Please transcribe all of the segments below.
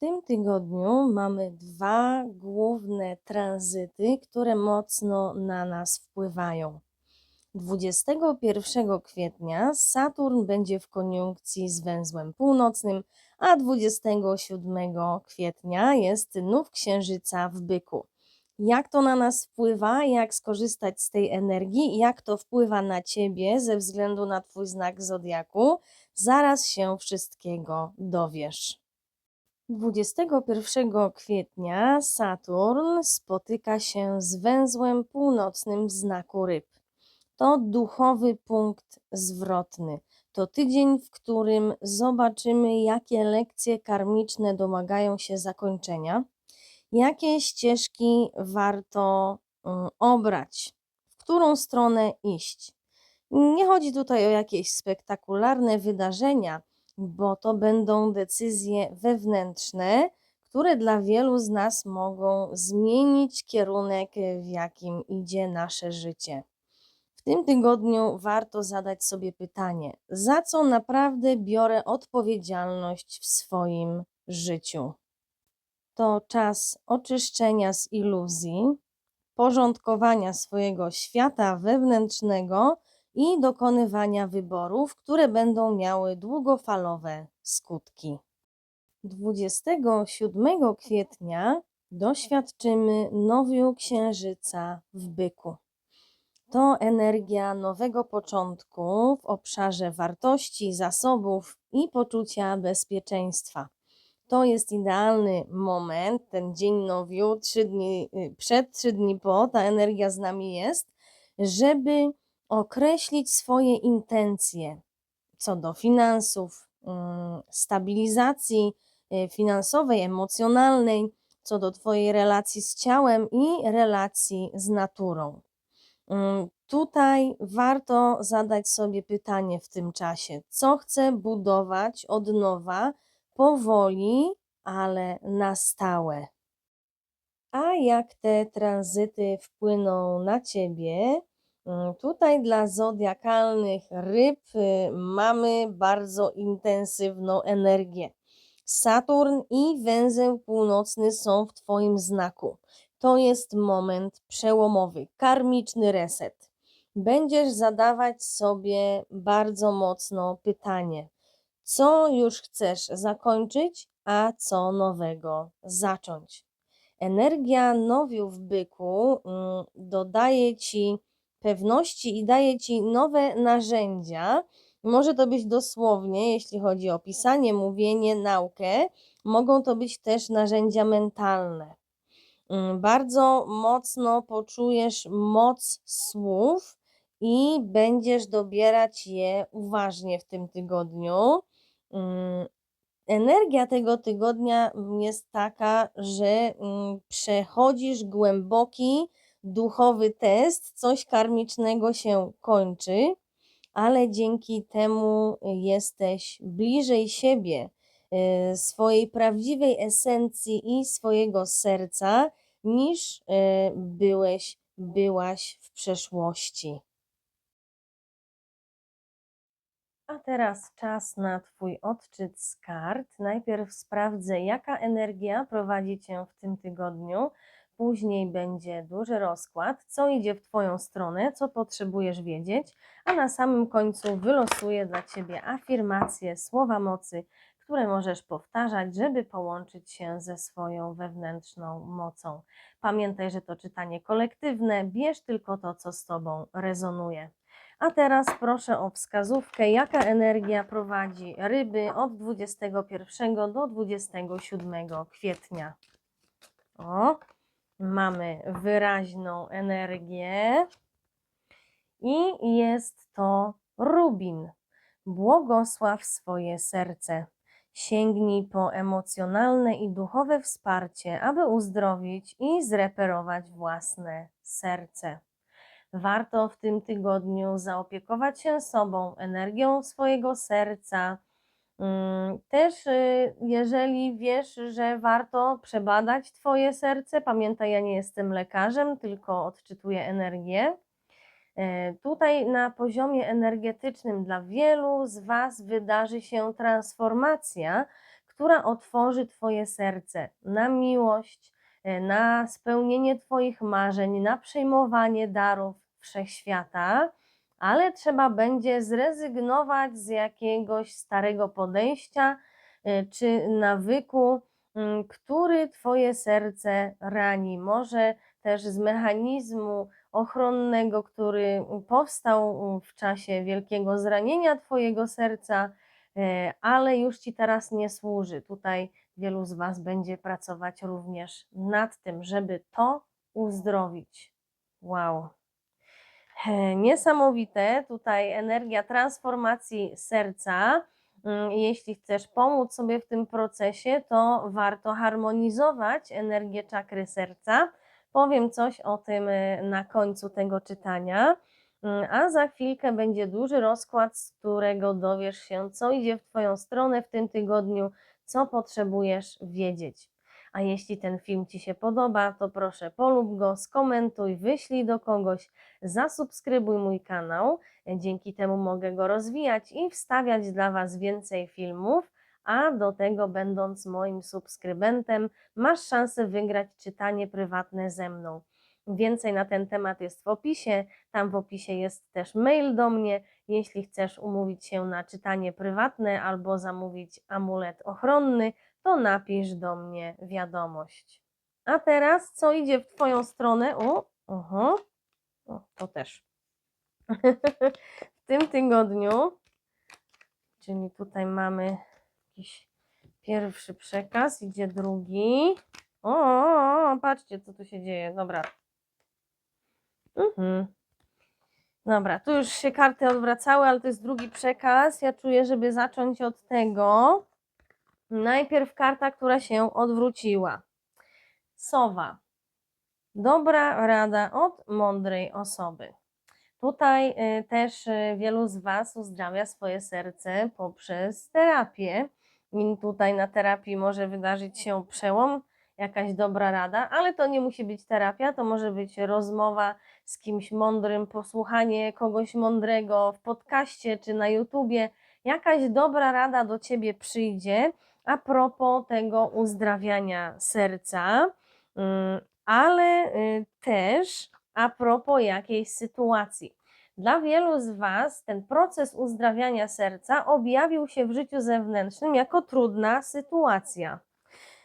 tym tygodniu mamy dwa główne tranzyty, które mocno na nas wpływają. 21 kwietnia Saturn będzie w koniunkcji z węzłem północnym, a 27 kwietnia jest nów księżyca w byku. Jak to na nas wpływa, jak skorzystać z tej energii, jak to wpływa na ciebie ze względu na twój znak zodiaku, zaraz się wszystkiego dowiesz. 21 kwietnia Saturn spotyka się z węzłem północnym w znaku ryb. To duchowy punkt zwrotny. To tydzień, w którym zobaczymy, jakie lekcje karmiczne domagają się zakończenia, jakie ścieżki warto mm, obrać, w którą stronę iść. Nie chodzi tutaj o jakieś spektakularne wydarzenia, bo to będą decyzje wewnętrzne, które dla wielu z nas mogą zmienić kierunek, w jakim idzie nasze życie. W tym tygodniu warto zadać sobie pytanie, za co naprawdę biorę odpowiedzialność w swoim życiu. To czas oczyszczenia z iluzji, porządkowania swojego świata wewnętrznego i dokonywania wyborów, które będą miały długofalowe skutki. 27 kwietnia doświadczymy nowiu księżyca w byku. To energia nowego początku w obszarze wartości, zasobów i poczucia bezpieczeństwa. To jest idealny moment, ten dzień nowiu, trzy dni y, przed, trzy dni po, ta energia z nami jest, żeby określić swoje intencje co do finansów, mm, stabilizacji y, finansowej, emocjonalnej, co do Twojej relacji z ciałem i relacji z naturą. Mm, tutaj warto zadać sobie pytanie w tym czasie, co chcę budować od nowa, powoli, ale na stałe. A jak te tranzyty wpłyną na Ciebie, Tutaj dla zodiakalnych ryb y, mamy bardzo intensywną energię. Saturn i węzeł północny są w Twoim znaku. To jest moment przełomowy, karmiczny reset. Będziesz zadawać sobie bardzo mocno pytanie, co już chcesz zakończyć, a co nowego zacząć. Energia nowiu w byku mm, dodaje Ci pewności i daje ci nowe narzędzia. Może to być dosłownie, jeśli chodzi o pisanie, mówienie, naukę, mogą to być też narzędzia mentalne. Mm, Bardzo mocno poczujesz moc słów i będziesz dobierać je uważnie w tym tygodniu. Mm, Energia tego tygodnia jest taka, że mm, przechodzisz głęboki, duchowy test, coś karmicznego się kończy, ale dzięki temu jesteś bliżej siebie, y, swojej prawdziwej esencji i swojego serca, niż y, byłeś, byłaś w przeszłości. A teraz czas na Twój odczyt z kart. Najpierw sprawdzę, jaka energia prowadzi Cię w tym tygodniu. Później będzie duży rozkład, co idzie w Twoją stronę, co potrzebujesz wiedzieć, a na samym końcu wylosuję dla Ciebie afirmacje, słowa mocy, które możesz powtarzać, żeby połączyć się ze swoją wewnętrzną mocą. Pamiętaj, że to czytanie kolektywne, bierz tylko to, co z Tobą rezonuje. A teraz proszę o wskazówkę, jaka energia prowadzi ryby od 21 do 27 kwietnia. O, mamy wyraźną energię i jest to rubin. Błogosław swoje serce. Sięgnij po emocjonalne i duchowe wsparcie, aby uzdrowić i zreperować własne serce. Warto w tym tygodniu zaopiekować się sobą, energią swojego serca. Mm, Też, y, jeżeli wiesz, że warto przebadać Twoje serce, pamiętaj, ja nie jestem lekarzem, tylko odczytuję energię. E, Tutaj na poziomie energetycznym dla wielu z Was wydarzy się transformacja, która otworzy Twoje serce na miłość, e, na spełnienie Twoich marzeń, na przyjmowanie darów wszechświata, ale trzeba będzie zrezygnować z jakiegoś starego podejścia e, czy nawyku, mm, który Twoje serce rani. Może też z mechanizmu ochronnego, który powstał w czasie wielkiego zranienia Twojego serca, e, ale już Ci teraz nie służy. Tutaj wielu z Was będzie pracować również nad tym, żeby to uzdrowić. Wow. E, Niesamowite, tutaj energia transformacji serca. Mm, Jeśli chcesz pomóc sobie w tym procesie, to warto harmonizować energię czakry serca. Powiem coś o tym e, na końcu tego czytania. Mm, A za chwilkę będzie duży rozkład, z którego dowiesz się, co idzie w Twoją stronę w tym tygodniu, co potrzebujesz wiedzieć. A jeśli ten film Ci się podoba, to proszę polub go, skomentuj, wyślij do kogoś, zasubskrybuj mój kanał. Dzięki temu mogę go rozwijać i wstawiać dla Was więcej filmów, a do tego, będąc moim subskrybentem, masz szansę wygrać czytanie prywatne ze mną. Więcej na ten temat jest w opisie. Tam w opisie jest też mail do mnie. Jeśli chcesz umówić się na czytanie prywatne albo zamówić amulet ochronny, to napisz do mnie wiadomość. A teraz, co idzie w Twoją stronę? O, oho, o, to też. w tym tygodniu, czyli tutaj mamy jakiś pierwszy przekaz, idzie drugi. O, o, o, patrzcie, co tu się dzieje. Dobra. Mhm. Dobra, tu już się karty odwracały, ale to jest drugi przekaz. Ja czuję, żeby zacząć od tego. Najpierw karta, która się odwróciła. Sowa. Dobra rada od mądrej osoby. Tutaj y, też y, wielu z Was uzdrawia swoje serce poprzez terapię. I tutaj na terapii może wydarzyć się przełom, jakaś dobra rada, ale to nie musi być terapia, to może być rozmowa z kimś mądrym, posłuchanie kogoś mądrego w podcaście czy na YouTubie. Jakaś dobra rada do Ciebie przyjdzie a propos tego uzdrawiania serca, mm, ale y, też a propos jakiejś sytuacji. Dla wielu z Was ten proces uzdrawiania serca objawił się w życiu zewnętrznym jako trudna sytuacja.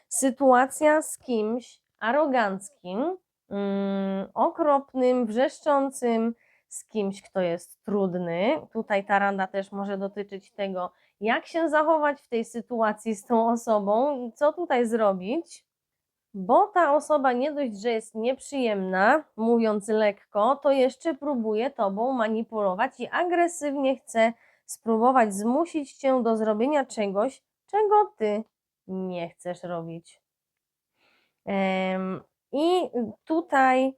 Sytuacja z kimś aroganckim, mm, okropnym, wrzeszczącym, z kimś, kto jest trudny. Tutaj ta rada też może dotyczyć tego, jak się zachować w tej sytuacji z tą osobą, co tutaj zrobić, bo ta osoba nie dość, że jest nieprzyjemna, mówiąc lekko, to jeszcze próbuje tobą manipulować i agresywnie chce spróbować zmusić cię do zrobienia czegoś, czego ty nie chcesz robić. I tutaj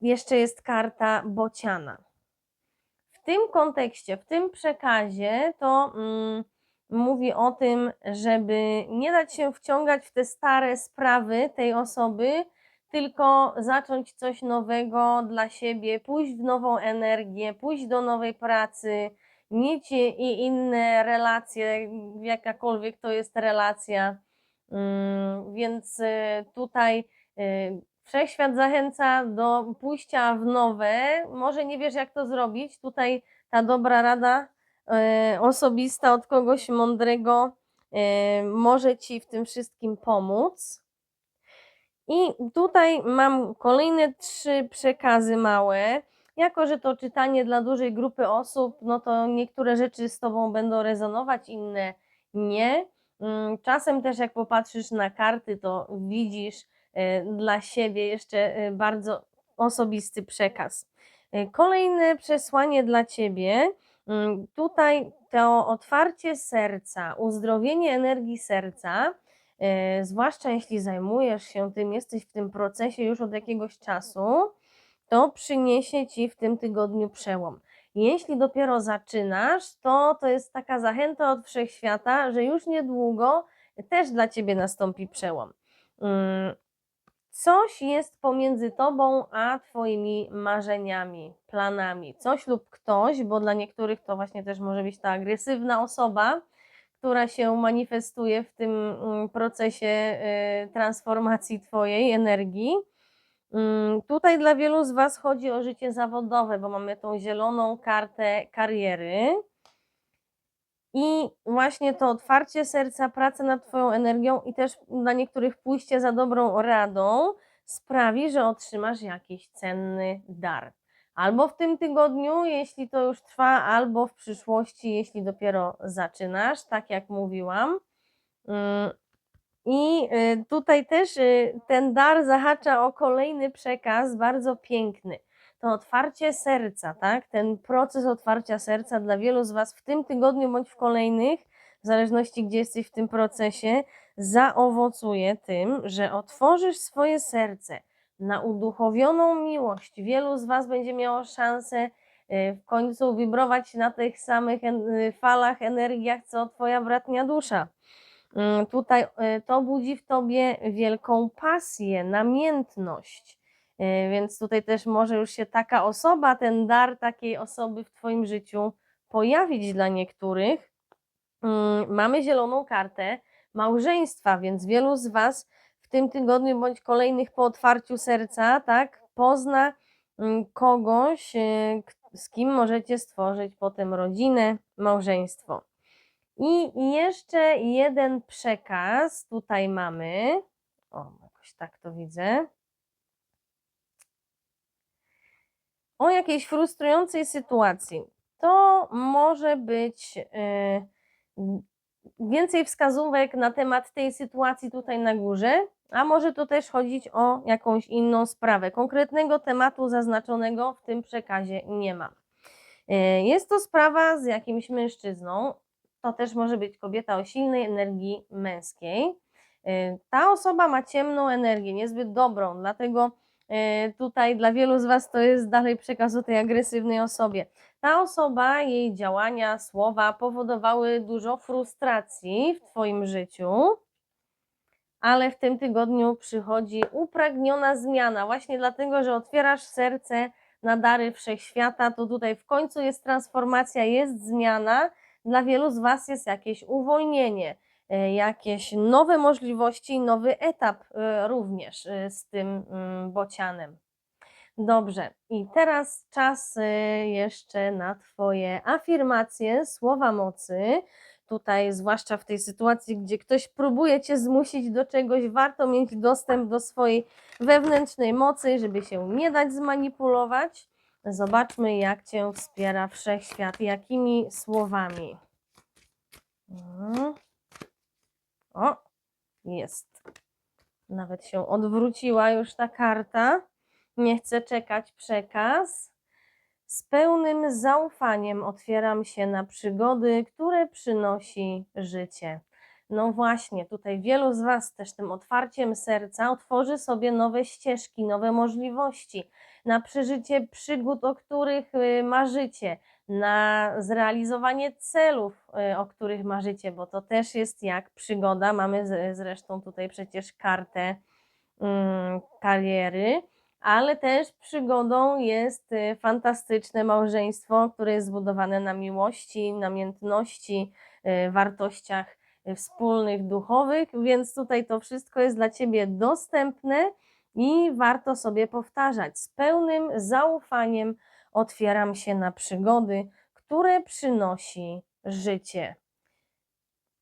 jeszcze jest karta bociana. Tym kontekście, w tym przekazie to mm, mówi o tym, żeby nie dać się wciągać w te stare sprawy tej osoby, tylko zacząć coś nowego dla siebie, pójść w nową energię, pójść do nowej pracy, mieć i inne relacje, jakakolwiek to jest relacja. Mm, Więc y, tutaj y, Wszechświat zachęca do pójścia w nowe. Może nie wiesz, jak to zrobić. Tutaj ta dobra rada e, osobista od kogoś mądrego e, może ci w tym wszystkim pomóc. I tutaj mam kolejne trzy przekazy małe. Jako, że to czytanie dla dużej grupy osób, no to niektóre rzeczy z Tobą będą rezonować, inne nie. Mm, Czasem też, jak popatrzysz na karty, to widzisz, dla siebie jeszcze e, bardzo osobisty przekaz. E, Kolejne przesłanie dla Ciebie. mm, Tutaj to otwarcie serca, uzdrowienie energii serca, zwłaszcza jeśli zajmujesz się tym, jesteś w tym procesie już od jakiegoś czasu, to przyniesie Ci w tym tygodniu przełom. Jeśli dopiero zaczynasz, to to jest taka zachęta od wszechświata, że już niedługo też dla Ciebie nastąpi przełom. Coś jest pomiędzy Tobą a Twoimi marzeniami, planami. Coś lub ktoś, bo dla niektórych to właśnie też może być ta agresywna osoba, która się manifestuje w tym mm, procesie y, transformacji Twojej energii. Mm, Tutaj dla wielu z Was chodzi o życie zawodowe, bo mamy tą zieloną kartę kariery. I właśnie to otwarcie serca, praca nad Twoją energią i też dla niektórych pójście za dobrą radą sprawi, że otrzymasz jakiś cenny dar. Albo w tym tygodniu, jeśli to już trwa, albo w przyszłości, jeśli dopiero zaczynasz, tak jak mówiłam. Mm, I y, tutaj też y, ten dar zahacza o kolejny przekaz, bardzo piękny. To otwarcie serca, tak? Ten proces otwarcia serca dla wielu z Was w tym tygodniu bądź w kolejnych, w zależności gdzie jesteś w tym procesie, zaowocuje tym, że otworzysz swoje serce na uduchowioną miłość. Wielu z Was będzie miało szansę y, w końcu wibrować na tych samych y, falach, energiach, co Twoja bratnia dusza. Mm, Tutaj y, to budzi w Tobie wielką pasję, namiętność. Y, Więc tutaj też może już się taka osoba, ten dar takiej osoby w Twoim życiu pojawić dla niektórych. Mm, Mamy zieloną kartę małżeństwa, więc wielu z Was w tym tygodniu bądź kolejnych po otwarciu serca, tak, pozna mm, kogoś, k- z kim możecie stworzyć potem rodzinę, małżeństwo. I jeszcze jeden przekaz tutaj mamy. O, jakoś tak to widzę. O jakiejś frustrującej sytuacji. To może być y, więcej wskazówek na temat tej sytuacji tutaj na górze, a może to też chodzić o jakąś inną sprawę. Konkretnego tematu zaznaczonego w tym przekazie nie ma. Y, Jest to sprawa z jakimś mężczyzną. To też może być kobieta o silnej energii męskiej. Y, Ta osoba ma ciemną energię, niezbyt dobrą, dlatego tutaj dla wielu z Was to jest dalej przekaz o tej agresywnej osobie. Ta osoba, jej działania, słowa powodowały dużo frustracji w Twoim życiu, ale w tym tygodniu przychodzi upragniona zmiana, właśnie dlatego, że otwierasz serce na dary wszechświata, to tutaj w końcu jest transformacja, jest zmiana. Dla wielu z Was jest jakieś uwolnienie, e, jakieś nowe możliwości, nowy etap e, również e, z tym mm, bocianem. Dobrze, i teraz czas e, jeszcze na Twoje afirmacje, słowa mocy. Tutaj, zwłaszcza w tej sytuacji, gdzie ktoś próbuje Cię zmusić do czegoś, warto mieć dostęp do swojej wewnętrznej mocy, żeby się nie dać zmanipulować. Zobaczmy, jak Cię wspiera wszechświat, jakimi słowami. Mhm. O, jest. Nawet się odwróciła już ta karta. Nie chcę czekać przekaz. Z pełnym zaufaniem otwieram się na przygody, które przynosi życie. No właśnie, tutaj wielu z Was też tym otwarciem serca otworzy sobie nowe ścieżki, nowe możliwości na przeżycie przygód, o których y, marzycie, na zrealizowanie celów, y, o których marzycie, bo to też jest jak przygoda. Mamy zresztą tutaj przecież kartę mm, kariery ale też przygodą jest y, fantastyczne małżeństwo, które jest zbudowane na miłości, namiętności, y, wartościach wspólnych, duchowych, więc tutaj to wszystko jest dla Ciebie dostępne i warto sobie powtarzać. Z pełnym zaufaniem otwieram się na przygody, które przynosi życie.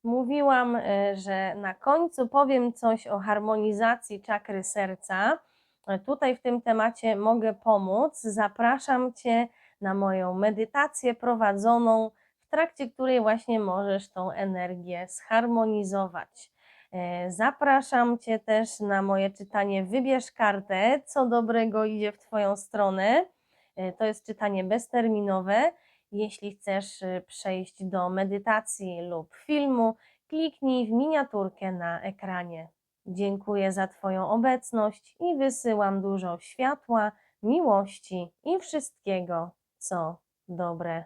Mówiłam, y, że na końcu powiem coś o harmonizacji czakry serca. E, Tutaj w tym temacie mogę pomóc. Zapraszam Cię na moją medytację prowadzoną, w trakcie której właśnie możesz tą energię zharmonizować. E, Zapraszam Cię też na moje czytanie Wybierz kartę, co dobrego idzie w Twoją stronę. E, To jest czytanie bezterminowe. Jeśli chcesz e, przejść do medytacji lub filmu, kliknij w miniaturkę na ekranie. Dziękuję za Twoją obecność i wysyłam dużo światła, miłości i wszystkiego, co dobre.